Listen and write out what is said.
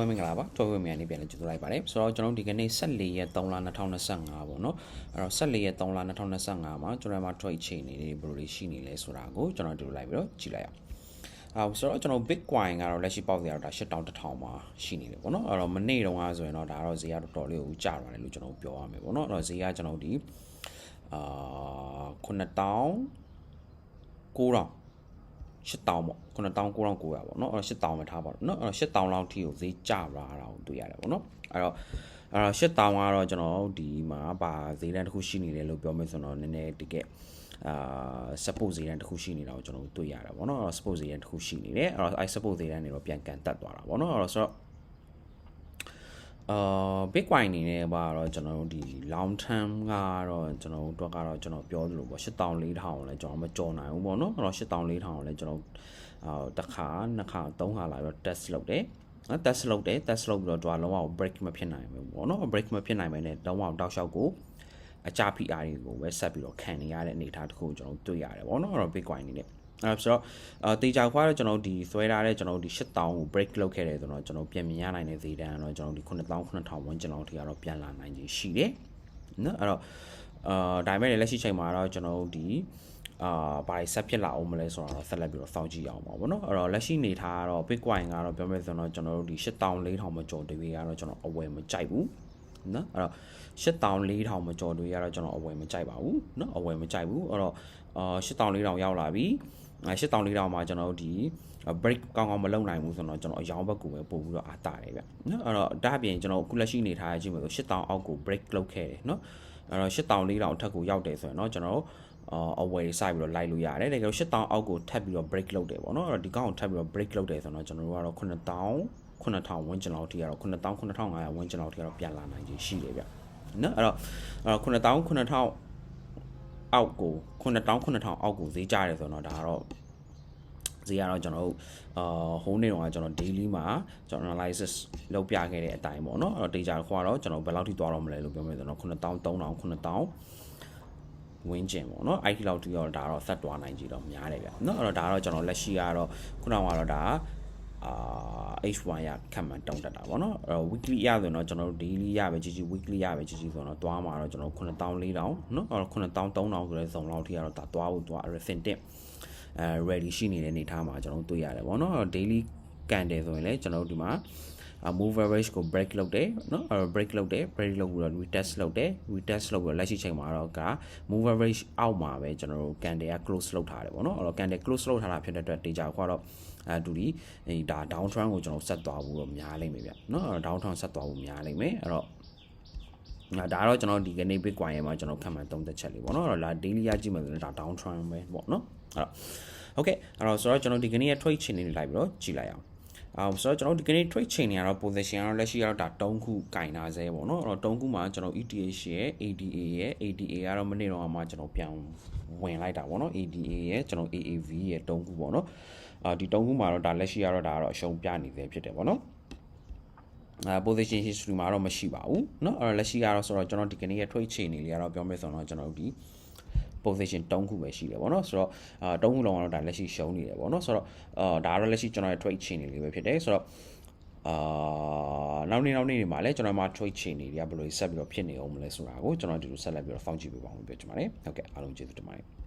ဝင်းမင်္ဂလာပါတော်ဝင်းမြန်နေပြန်လဲကြိုဆိုလိုက်ပါတယ်ဆိုတော့ကျွန်တော်တို့ဒီကနေ့14ရက်3လ2025ပေါ့နော်အဲ့တော့14ရက်3လ2025မှာကျွန်တော်မှာ trade chain တွေဘယ်လိုတွေရှိနေလဲဆိုတာကိုကျွန်တော်တို့လိုက်ပြီးတော့ကြည့်လိုက်အောင်အော်ဆိုတော့ကျွန်တော် Bitcoin ကတော့လက်ရှိပေါက်စရာတော့8000မှာရှိနေတယ်ပေါ့နော်အဲ့တော့မနေ့တုန်းကဆိုရင်တော့ဒါတော့ဈေးကတော်တော်လေးကိုကျသွားတယ်လို့ကျွန်တော်ပြောရမယ်ပေါ့နော်အဲ့တော့ဈေးကကျွန်တော်ဒီအာ9000 9000 8000ပေါ့9900ပေါ့နော်အဲ့တော့8000ပဲထားပါတော့နော်အဲ့တော့8000လောက်ထိကိုဈေးကျလာတာကိုတွေ့ရတယ်ပေါ့နော်အဲ့တော့အဲ့တော့8000ကတော့ကျွန်တော်ဒီမှာပါဈေးတန်းတစ်ခုရှိနေတယ်လို့ပြောမယ်ဆိုတော့နည်းနည်းတကယ်အာ support ဈေးတန်းတစ်ခုရှိနေတာကိုကျွန်တော်တွေ့ရတယ်ပေါ့နော်အဲ့တော့ support ဈေးတန်းတစ်ခုရှိနေတယ်အဲ့တော့အဲ support ဈေးတန်းတွေတော့ပြန်ကန်တက်သွားတာပေါ့နော်အဲ့တော့ဆိုတော့ အာ Bitcoin အနေနဲ့ပါတော့ကျွန်တော်တို့ဒီ long term ကတော့ကျွန်တော်တို့ကတော့ကျွန်တော်ပြောသလိုပေါ့8400ကိုလည်းကျွန်တော်မကြော်နိုင်ဘူးပေါ့နော်အဲ့တော့8400ကိုလည်းကျွန်တော်အာတစ်ခါနှစ်ခါသုံးခါလာပြီးတော့ test လုပ်တယ်နော် test လုပ်တယ် test လုပ်ပြီးတော့တွာလုံးဝ break မဖြစ်နိုင်ဘူးပေါ့နော် break မဖြစ်နိုင်မယ်နဲ့လုံးဝတောက်လျှောက်ကိုအကြ PR တွေကိုပဲဆက်ပြီးတော့ခံနေရတဲ့အနေအထားတစ်ခုကိုကျွန်တော်တွေ့ရတယ်ပေါ့နော်အဲ့တော့ Bitcoin အနေနဲ့ အဲ့ဆိုတော့အာတေချာခွာတော့ကျွန်တော်ဒီဆွဲထားတဲ့ကျွန်တော်ဒီ8000ကို break လုပ်ခဲ့တယ်ဆိုတော့ကျွန်တော်ပြန်မြင်ရနိုင်တဲ့ဈေးတန်းကတော့ကျွန်တော်ဒီ9000 9000ဝန်းကျင်လောက်ထိကတော့ပြန်လာနိုင်ခြင်းရှိတယ်နော်အဲ့တော့အာဒါပေမဲ့လက်ရှိချိန်မှာတော့ကျွန်တော်ဒီအာဘာဆက်ဖြစ်လာအောင်မလဲဆိုတော့ဆက်လက်ပြီးတော့စောင့်ကြည့်အောင်ပါဗောနော်အဲ့တော့လက်ရှိနေထားကတော့ Bitcoin ကတော့ပြောမယ်ဆိုတော့ကျွန်တော်တို့ဒီ8400မကျော်တွေကတော့ကျွန်တော်အဝယ်မကြိုက်ဘူးနော်အဲ့တော့8400မကျော်တွေကတော့ကျွန်တော်အဝယ်မကြိုက်ပါဘူးနော်အဝယ်မကြိုက်ဘူးအဲ့တော့အာ8400ရောက်လာပြီ 8400မှာကျွန်တော်တို့ဒီ break ကောင်းကောင်းမလုပ်နိုင်ဘူးဆိုတော့ကျွန်တော်အယောင်ဘက်ကိုပဲပို့ပြီးတော့အားတာတယ်ဗျနော်အဲ့တော့ဒါအပြင်ကျွန်တော်အခုလက်ရှိနေထားရခြင်းပဲဆို8000အောက်ကို break လုပ်ခဲ့တယ်နော်အဲ့တော့8400အထက်ကိုရောက်တယ်ဆိုရင်တော့ကျွန်တော်အာအဝယ်စပြီးတော့လိုက်လို့ရတယ်တကယ်လို့8000အောက်ကိုထပ်ပြီးတော့ break လုပ်တယ်ပေါ့နော်အဲ့တော့ဒီကောင်ကိုထပ်ပြီးတော့ break လုပ်တယ်ဆိုတော့ကျွန်တော်တို့ကတော့9000 9000ဝန်းကျင်လောက်ထိကတော့9000 9500ဝန်းကျင်လောက်ထိကတော့ပြန်လာနိုင်ခြင်းရှိတယ်ဗျနော်အဲ့တော့9000 9000 အောက်ကို9000 9000အောက်ကိုဈေးကြတယ်ဆိုတော့ဒါကတော့ဈေးကတော့ကျွန်တော်တို့အာ home နေတော့ကျွန်တော် daily မှာကျွန်တော် analysis လုပ်ပြခဲ့တဲ့အတိုင်းပေါ့နော်အဲ့တော့ data ခွာတော့ကျွန်တော်ဘယ်လောက်ထိသွားတော့မလဲလို့ပြောမယ်ဆိုတော့9000 3000 9000ဝင်းကျင်ပေါ့နော် IT လောက်တိတော့ဒါတော့ဆက်သွားနိုင်ကြည့်တော့များတယ်ဗျเนาะအဲ့တော့ဒါတော့ကျွန်တော်လက်ရှိကတော့ခုနကတော့ဒါ အာ H1 ရခံမှန်တောင်းတက်တာပေါ့နော်အဲ weekly ရဆိုတော့ကျွန်တော်တို့ daily ရပဲကြည့်ကြည့် weekly ရပဲကြည့်ကြည့်ဆိုတော့သွားမှာတော့ကျွန်တော်9400နော်9300ဆိုတဲ့ဇုံလောက်ထိကတော့ဒါသွားဖို့သွား recent တက်အဲ ready ရှိနေတဲ့အနေထားမှာကျွန်တော်တို့တွေ့ရတယ်ပေါ့နော် daily candle ဆိုရင်လည်းကျွန်တော်တို့ဒီမှာ move average ကို break လုပ်တယ်เนาะ break လုပ်တယ် break လုပ်ပြီးတော့ retest လုပ်တယ် retest လုပ်ပြီးတော့လက်ရှိချိန်မှာတော့က move average အောက်မှာပဲကျွန်တော်တို့ candle က close လုပ်ထားတယ်ပေါ့เนาะအဲ့တော့ candle close လုပ်ထားတာဖြစ်တဲ့အတွက် data ခွာတော့အဲတူဒီဒါ down trend ကိုကျွန်တော်ဆက်သွားဖို့တော့များလိမ့်မယ်ဗျเนาะ down trend ဆက်သွားဖို့များလိမ့်မယ်အဲ့တော့ဒါတော့ကျွန်တော်ဒီကနေ့ Bitcoin ရဲ့မှာကျွန်တော်ခံမှန်းသုံးသက်ချက်လေးပေါ့နော်အဲ့တော့လာ daily ရကြည့်မယ်ဆိုရင်ဒါ down trend ပဲပေါ့နော်အဲ့တော့ okay အဲ့တော့ဆိုတော့ကျွန်တော်ဒီကနေ့ရဲ့ trade chain လေးလိုက်ပြီးတော့ကြည့်လိုက်အောင် အော်ဆိုတော့ကျွန်တော်ဒီကနေ့ trade chain တွေကတော့ position ကတော့လက်ရှိကတော့ဒါ3ခုကင်ထားဆဲပေါ့နော်အဲ့တော့3ခုမှာကျွန်တော် ETH ရဲ့ ADA ရဲ့ ADA ကတော့မနေ့တော့မှကျွန်တော်ပြန်ဝင်လိုက်တာပေါ့နော် ADA ရဲ့ကျွန်တော် AAV ရဲ့3ခုပေါ့နော်အာဒီ3ခုမှာတော့ဒါလက်ရှိကတော့ဒါကတော့အရှုံးပြနေသေးဖြစ်တယ်ပေါ့နော်အဲ position history မှာတော့မရှိပါဘူးเนาะအဲ့တော့လက်ရှိကတော့ဆိုတော့ကျွန်တော်ဒီကနေ့ရဲ့ trade chain တွေလေးကတော့ပြောမယ်ဆိုတော့ကျွန်တော်တို့ဒီ position 3ခုပဲရှိတယ်ပေါ့နော်ဆိုတော့အာ3ခုလုံးကတော့ဒါလက်ရှိရှုံးနေတယ်ပေါ့နော်ဆိုတော့အာဒါကတော့လက်ရှိကျွန်တော်ရဲ့ trade chain တွေလေးပဲဖြစ်တယ်ဆိုတော့အာနောက်နေ့နောက်နေ့တွေမှာလည်းကျွန်တော်မှာ trade chain တွေကဘယ်လိုဆက်ပြီးတော့ဖြစ်နေအောင်မလဲဆိုတာကိုကျွန်တော်ဒီလိုဆက်လက်ပြီးတော့စောင့်ကြည့်ပေးပါဦးပြောချင်ပါတယ်ဟုတ်ကဲ့အားလုံးကျေးဇူးတင်ပါတယ်